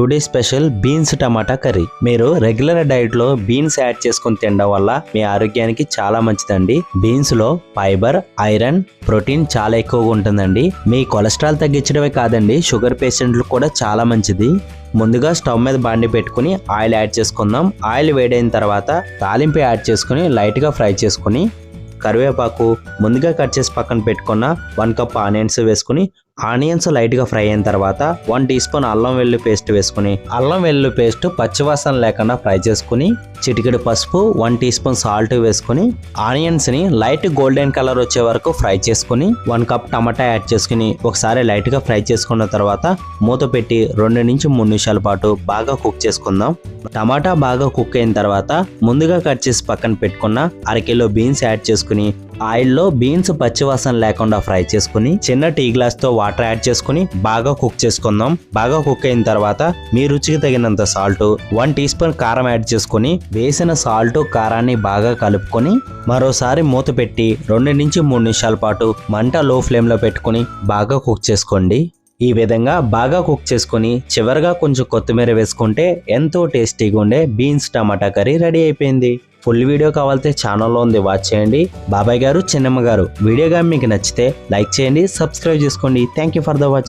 Today special beans tomato curry. మీరు regular డైట్లో beans add చేసుకుని తినడం వల్ల మీ ఆరోగ్యానికి చాలా మంచిదండి. బీన్స్లో ఫైబర్ ఐరన్ ప్రోటీన్ చాలా ఎక్కువగా ఉంటుందండి. మీ కొలెస్ట్రాల్ తగ్గించడమే కాదండి షుగర్ పేషెంట్లు కూడా చాలా మంచిది. ముందుగా స్టవ్ మీద బాండి పెట్టుకుని ఆయిల్ యాడ్ చేసుకుందాం. ఆయిల్ వేడైన తర్వాత తాలింపు యాడ్ చేసుకుని లైట్గా ఫ్రై చేసుకుని కరివేపాకు ముందుగా కట్ చేసి పక్కన పెట్టుకున్న వన్ కప్ ఆనియన్స్ వేసుకుని ఆనియన్స్ లైట్గా ఫ్రై అయిన తర్వాత వన్ టీ స్పూన్ అల్లం వెల్లుల్లి పేస్ట్ వేసుకుని అల్లం వెల్లుల్లి పేస్ట్ పచ్చివాసన లేకుండా ఫ్రై చేసుకుని చిటికెడు పసుపు వన్ టీ స్పూన్ సాల్ట్ వేసుకుని ఆనియన్స్ని లైట్ గోల్డెన్ కలర్ వచ్చే వరకు ఫ్రై చేసుకుని వన్ కప్ టమాటా యాడ్ చేసుకుని ఒకసారి లైట్గా ఫ్రై చేసుకున్న తర్వాత మూత పెట్టి రెండు నుంచి మూడు నిమిషాల పాటు బాగా కుక్ చేసుకుందాం. టమాటా బాగా కుక్ అయిన తర్వాత ముందుగా కట్ చేసి పక్కన పెట్టుకున్న అరకిలో బీన్స్ యాడ్ చేసుకుని ఆయిల్లో బీన్స్ పచ్చివాసన లేకుండా ఫ్రై చేసుకుని చిన్న టీ గ్లాస్తో వాటర్ యాడ్ చేసుకుని బాగా కుక్ చేసుకుందాం. బాగా కుక్ అయిన తర్వాత మీ రుచికి తగినంత సాల్ట్ వన్ టీ స్పూన్ కారం యాడ్ చేసుకుని వేసిన సాల్ట్ కారాన్ని బాగా కలుపుకొని మరోసారి మూత పెట్టి రెండు నుంచి మూడు నిమిషాల పాటు మంట లో ఫ్లేమ్లో పెట్టుకుని బాగా కుక్ చేసుకోండి. ఈ విధంగా బాగా కుక్ చేసుకొని చివరిగా కొంచెం కొత్తిమీర వేసుకుంటే ఎంతో టేస్టీగా ఉండే బీన్స్ టమాటా కర్రీ రెడీ అయిపోయింది. ఫుల్ వీడియో కావాలంటే ఛానల్లో ఉంది వాచ్ చేయండి. బాబాయ్ గారు చిన్నమ్మ గారు. వీడియో కానీ మీకు నచ్చితే లైక్ చేయండి సబ్స్క్రైబ్ చేసుకోండి. Thank you for the watch